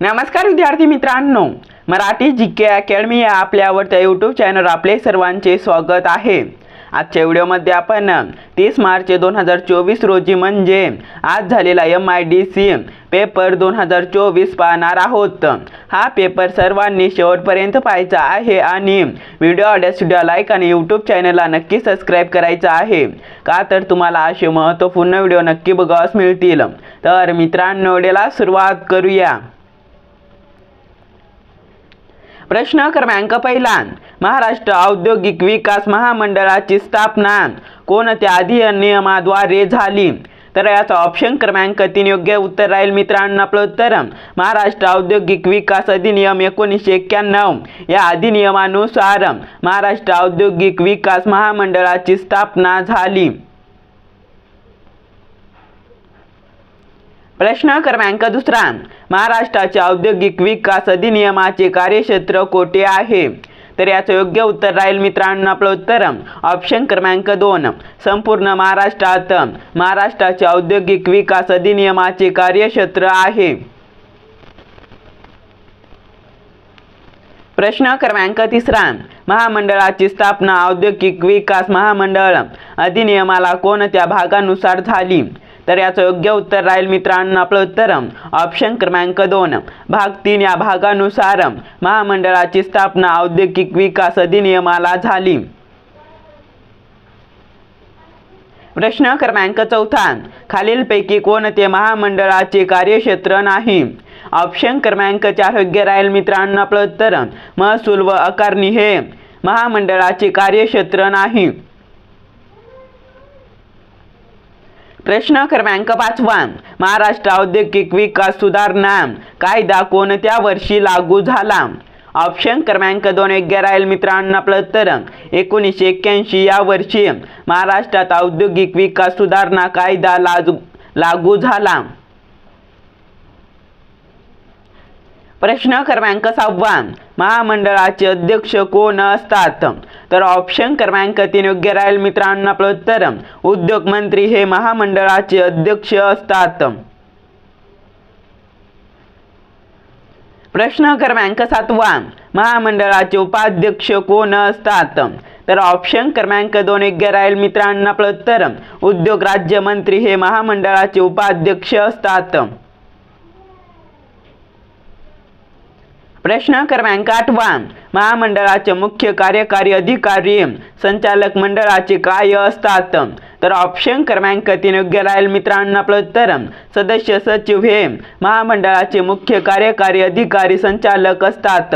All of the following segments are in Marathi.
नमस्कार विद्यार्थी मित्रांनो. मराठी जी के अकॅडमी या आपल्या आवडत्या यूट्यूब चॅनल आपले सर्वांचे स्वागत आहे. आजच्या व्हिडिओमध्ये आपण तीस मार्च दोन हजार चोवीस रोजी म्हणजे आज झालेला M I D C paper दोन हजार चोवीस पाहणार आहोत. हा पेपर सर्वांनी शेवटपर्यंत पाहायचा आहे आणि व्हिडिओ आवडल्यास व्हिडिओ लाईक आणि यूट्यूब चॅनलला नक्की सबस्क्राईब करायचा आहे. का तर तुम्हाला असे महत्त्वपूर्ण व्हिडिओ नक्की बघावास मिळतील. तर मित्रांनो व्हिडिओला सुरुवात करूया. प्रश्न क्रमांक पहिला महाराष्ट्र औद्योगिक विकास महामंडळाची स्थापना कोणत्या अधिनियमाद्वारे झाली? तर याचा ऑप्शन क्रमांक तीन योग्य उत्तर राहील मित्रांनो. आपलं उत्तर महाराष्ट्र औद्योगिक विकास अधिनियम एकोणीसशे एक्क्याण्णव. या अधिनियमानुसार महाराष्ट्र औद्योगिक विकास महामंडळाची स्थापना झाली. प्रश्न क्रमांक दुसरा. महाराष्ट्राच्या औद्योगिक विकास अधिनियमाचे कार्यक्षेत्र कोठे आहे? तर याचं योग्य उत्तर राहील मित्रांनो आपलं उत्तर ऑप्शन क्रमांक दोन. संपूर्ण महाराष्ट्रात महाराष्ट्राच्या औद्योगिक विकास अधिनियमाचे कार्यक्षेत्र आहे. प्रश्न क्रमांक तिसरा. महामंडळाची स्थापना औद्योगिक विकास महामंडळ अधिनियमाला कोणत्या भागानुसार झाली? तर याचं योग्य उत्तर राहील मित्रांनो आपलं उत्तर ऑप्शन क्रमांक दोन. भाग तीन या भागानुसार महामंडळाची स्थापना औद्योगिक विकास अधिनियमाला झाली. प्रश्न क्रमांक चौथा. खालीलपैकी कोणते महामंडळाचे कार्यक्षेत्र नाही? ऑप्शन क्रमांक चार योग्य राहील मित्रांनो आपलं उत्तर महसूल व आकारणी हे महामंडळाचे कार्यक्षेत्र नाही. प्रश्न क्रमांक पाचवा महाराष्ट्र औद्योगिक विकास सुधारणा कायदा कोणत्या वर्षी लागू झाला? ऑप्शन क्रमांक दोन योग्य राहील मित्रांनो आपलं तर एकोणीसशे एक्क्याऐंशी या वर्षी महाराष्ट्रात औद्योगिक विकास सुधारणा कायदा लागू लागू झाला. प्रश्न क्रमांक सहावा महामंडळाचे अध्यक्ष कोण असतात? तर ऑप्शन क्रमांक तीन योग्य राहील मित्रांनो आपलं उत्तर. उद्योग मंत्री हे महामंडळाचे अध्यक्ष असतात. प्रश्न क्रमांक सातवा महामंडळाचे उपाध्यक्ष कोण असतात? तर ऑप्शन क्रमांक दोन योग्य राहील मित्रांना आपलं उत्तर. उद्योग राज्यमंत्री हे महामंडळाचे उपाध्यक्ष असतात. प्रश्न क्रमांक आठवा. महामंडळाचे मुख्य कार्यकारी अधिकारी संचालक मंडळाचे काय असतात? तर ऑप्शन क्रमांक तीन योग्य राहील मित्रांनो आपलं उत्तर. सदस्य सचिव हे महामंडळाचे मुख्य कार्यकारी अधिकारी संचालक असतात.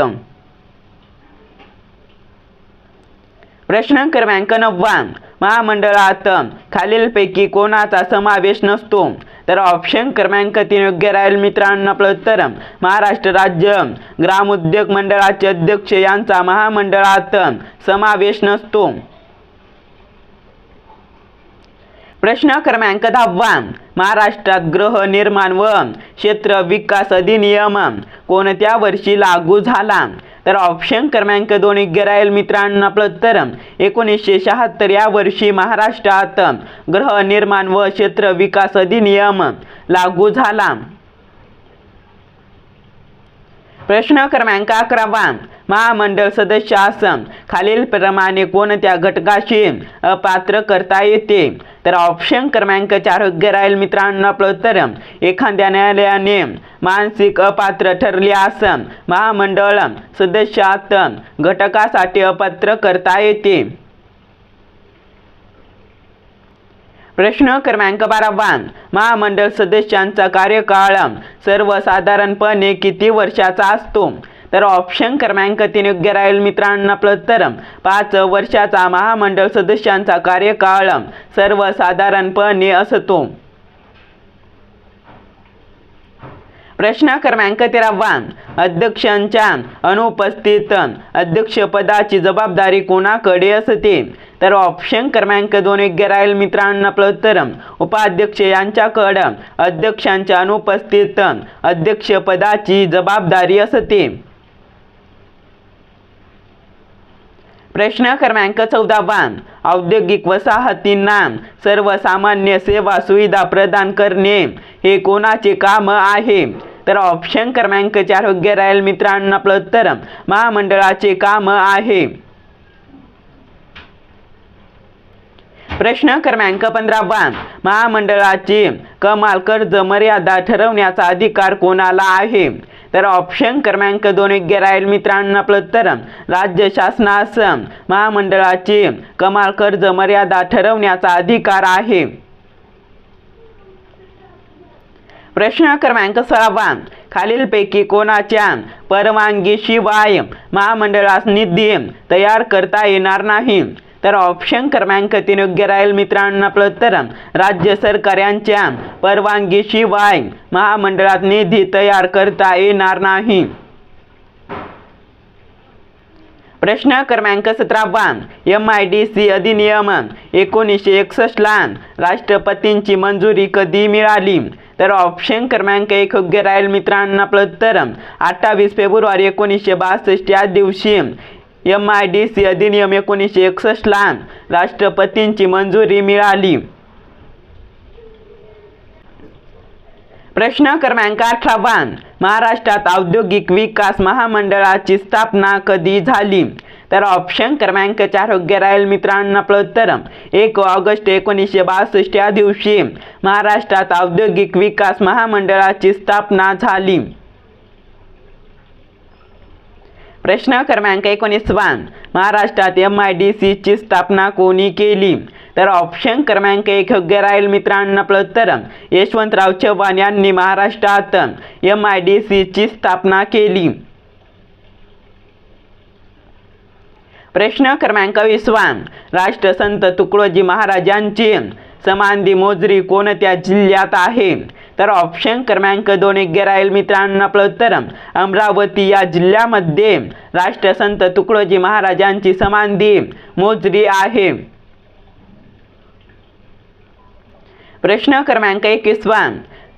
प्रश्न क्रमांक नववा. महामंडळात खालीलपैकी कोणाचा समावेश नसतो? तर ऑप्शन क्रमांक तीन योग्य राहील मित्रांनो आपलं उत्तर. महाराष्ट्र राज्य ग्रामोद्योग मंडळाचे अध्यक्ष यांचा महामंडळात समावेश नसतो. प्रश्न क्रमांक दहावा. महाराष्ट्रात गृहनिर्माण व क्षेत्र विकास अधिनियम कोणत्या वर्षी लागू झाला? तर ऑप्शन क्रमांक दोन योग्य मित्रांनो आपलं तर एकोणीसशे शहात्तर या वर्षी महाराष्ट्रात ग्रह निर्माण व क्षेत्र विकास अधिनियम लागू झाला. प्रश्न क्रमांक अकरावा. महामंडळ सदस्यास खालीलप्रमाणे कोणत्या घटकाशी अपात्र करता येते? तर ऑप्शन क्रमांक चार योग्य राहील मित्रांनो. आपलं उत्तर एखाद्या न्यायालयाने मानसिक अपात्र ठरल्यास महामंडळ सदस्यात घटकासाठी अपात्र करता येते. प्रश्न क्रमांक बारावा महामंडळ सदस्यांचा कार्यकाळ सर्वसाधारणपणे किती वर्षाचा असतो? तर ऑप्शन क्रमांक तीन योग्य राहील मित्रांनो आपलं पाच वर्षाचा महामंडळ सदस्यांचा कार्यकाळ. सर्वसाधारणपणे असतो प्रश्न क्रमांक तेरावा. अध्यक्षांच्या अनुपस्थित अध्यक्षपदाची जबाबदारी कोणाकडे असते? तर ऑप्शन क्रमांक दोन योग्य राहील मित्रांनो आपलं उत्तर उपाध्यक्ष यांच्याकडं अध्यक्षांच्या अनुपस्थित अध्यक्षपदाची जबाबदारी असते. प्रश्न क्रमांक चौदावा औद्योगिक वसाहतींना सर्वसामान्य सेवा सुविधा प्रदान करणे. हे कोणाचे काम आहे? तर ऑप्शन क्रमांक चार योग्य राहील मित्रांनो आपलं उत्तर. महामंडळाचे काम आहे. प्रश्न क्रमांक पंधरावा महामंडळाची कमाल कर्ज मर्यादा ठरवण्याचा अधिकार कोणाला आहे? तर ऑप्शन क्रमांक दोन योग्य राहील मित्रांनो आपलं तर. राज्य शासनास महामंडळाची कमाल कर्ज मर्यादा ठरवण्याचा अधिकार आहे. प्रश्न क्रमांक सहावा खालीलपैकी कोणाच्या परवानगीशिवाय महामंडळास निधी तयार करता येणार नाही? तर ऑप्शन क्रमांक तीन योग्य राहील मित्रांनो आपलं उत्तर राज्य सरकार यांच्या परवानगीशिवाय महामंडळात निधी तयार करता येणार नाही. प्रश्न क्रमांक सतरावा. एम आय डी सी अधिनियम एकोणीसशे एकसष्टला राष्ट्रपतींची मंजुरी कधी मिळाली? तर ऑप्शन क्रमांक एक योग्य राहील मित्रांना आपलं उत्तर अठ्ठावीस फेब्रुवारी एकोणीसशे बासष्ट या दिवशी एम आय डी सी अधिनियम एकोणीसशे एकसष्टला राष्ट्रपतींची मंजुरी मिळाली. प्रश्न क्रमांक अठरावा महाराष्ट्रात औद्योगिक विकास महामंडळाची स्थापना कधी झाली? तर ऑप्शन क्रमांक चार योग्य राहील मित्रांनो प्रत्तर एक ऑगस्ट एकोणीसशे बासष्ट या दिवशी महाराष्ट्रात औद्योगिक विकास महामंडळाची स्थापना झाली. प्रश्न क्रमांक एकोणीस वन. महाराष्ट्रात एम आय डी सीची स्थापना कोणी केली? तर ऑप्शन क्रमांक एक योग्य राहील मित्रांनो आपलं उत्तर यशवंतराव चव्हाण यांनी महाराष्ट्रात एम आय डी सीची स्थापना केली. प्रश्न क्रमांक वीसवा राष्ट्रसंत तुकडोजी महाराजांची समाधी मोजरी कोणत्या जिल्ह्यात आहे? तर ऑप्शन क्रमांक दोन योग्य राहील मित्रांनो आपलं उत्तर. अमरावती या जिल्ह्यामध्ये राष्ट्रसंत तुकडोजी महाराजांची समाधी मोजरी आहे. प्रश्न क्रमांक एकवीसवा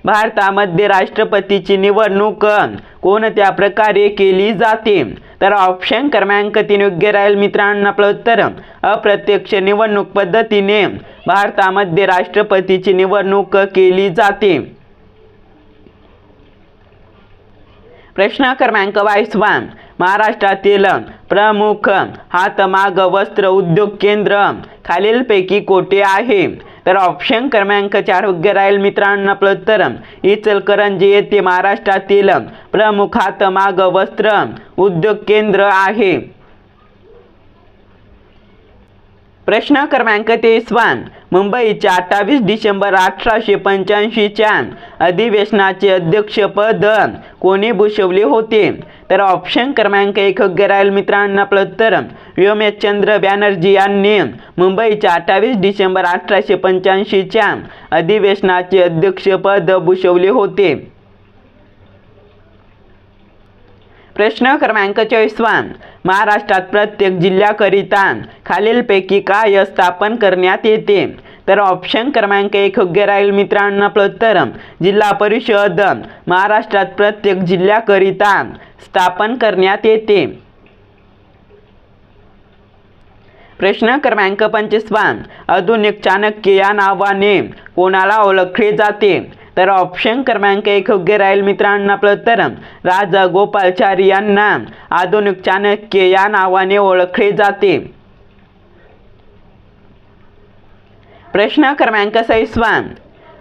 भारतामध्ये राष्ट्रपतीची निवडणूक कोणत्या प्रकारे केली जाते? तर ऑप्शन क्रमांक तीन योग्य राहील मित्रांनो आपलं उत्तर. अप्रत्यक्ष निवडणूक पद्धतीने भारतामध्ये राष्ट्रपतीची निवडणूक केली जाते. प्रश्न क्रमांक बावीसवा महाराष्ट्रातील प्रमुख हातमाग वस्त्र उद्योग केंद्र खालीलपैकी कोठे आहे? तर ऑप्शन क्रमांक चार योग्य राहील मित्रांनो आपलं. उत्तर इचलकरंजी येथे महाराष्ट्रातील प्रमुख हातमाग वस्त्र उद्योग केंद्र आहे. प्रश्न क्रमांक तेवीसवा मुंबईच्या अठ्ठावीस डिसेंबर अठराशे पंच्याऐंशीच्या अधिवेशनाचे अध्यक्षपद कोणी भूषवले होते? तर ऑप्शन क्रमांक एक योग्य राहील मित्रांनो आपलं उत्तर व्योमेशचंद्र बॅनर्जी यांनी मुंबईच्या अठ्ठावीस डिसेंबर अठराशे पंच्याऐंशीच्या अधिवेशनाचे अध्यक्षपद भूषवले होते. प्रश्न क्रमांक चोवीसवान महाराष्ट्रात प्रत्येक जिल्ह्याकरिता खालीलपैकी काय स्थापन करण्यात येते? तर ऑप्शन क्रमांक एक योग्य राहील मित्रांना आपलं जिल्हा परिषद. महाराष्ट्रात प्रत्येक जिल्ह्याकरिता स्थापन करण्यात येते. प्रश्न क्रमांक पंचवीसवान आधुनिक चाणक्य या नावाने कोणाला ओळखले जाते? तर ऑप्शन क्रमांक एक योग्य राहील मित्रांनो आपलं तर. राजा गोपालचारी यांना आधुनिक चाणक्य या नावाने ओळखले जाते. प्रश्न क्रमांक सैसवा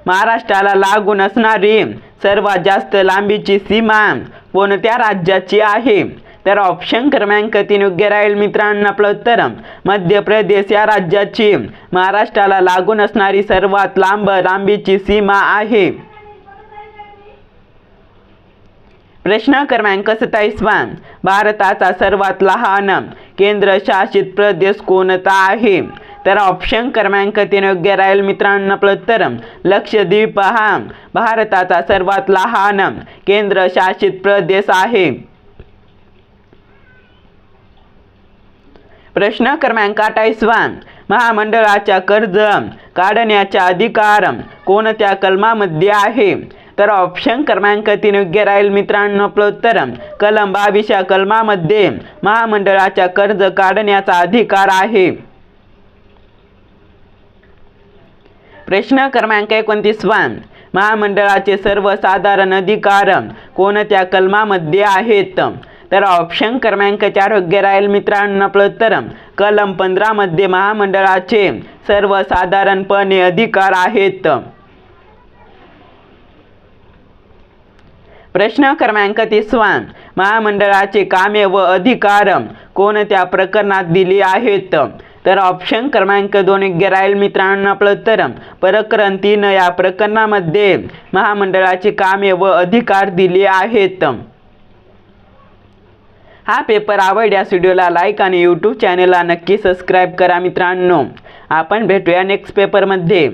महाराष्ट्राला लागून असणारी सर्वात जास्त लांबीची सीमा कोणत्या राज्याची आहे? तर ऑप्शन क्रमांक तीन योग्य राहील मित्रांनो आपलं उत्तर. मध्य प्रदेश या राज्याची महाराष्ट्राला लागून असणारी सर्वात लांब लांबीची सीमा आहे. प्रश्न क्रमांक सत्तावीसवा भारताचा सर्वात लहान केंद्रशासित प्रदेश कोणता आहे? तर ऑप्शन क्रमांक तीन योग्य राहील मित्रांनो आपलं उत्तर. लक्षद्वीप हा भारताचा सर्वात लहान केंद्रशासित प्रदेश आहे. प्रश्न क्रमांक अठ्ठावीसवा महामंडळाच्या कर्ज काढण्याचा अधिकार कोणत्या कलमामध्ये आहे? तर ऑप्शन क्रमांक तीन योग्य राहील मित्रांनो. आपलं उत्तर कलम बावीस या कलमामध्ये महामंडळाच्या कर्ज काढण्याचा अधिकार आहे. प्रश्न क्रमांक एकोणतीसवा महामंडळाचे सर्वसाधारण अधिकार कोणत्या कलमामध्ये आहेत? तर ऑप्शन क्रमांक चार योग्य राहील मित्रांनो. आपलं उत्तर कलम पंधरामध्ये महामंडळाचे सर्वसाधारणपणे अधिकार आहेत. प्रश्न क्रमांक तिसवा महामंडळाचे कामे व अधिकार कोणत्या प्रकरणात दिली आहेत? तर ऑप्शन क्रमांक दोन योग्य राहील मित्रांनो. आपलं तर प्रकरण तीन या प्रकरणामध्ये महामंडळाची कामे व अधिकार दिले आहेत. हा पेपर आवडल्यास व्हिडिओला लाईक आणि यूट्यूब चॅनलला नक्की सबस्क्राईब करा मित्रांनो. आपण भेटूया नेक्स्ट पेपरमध्ये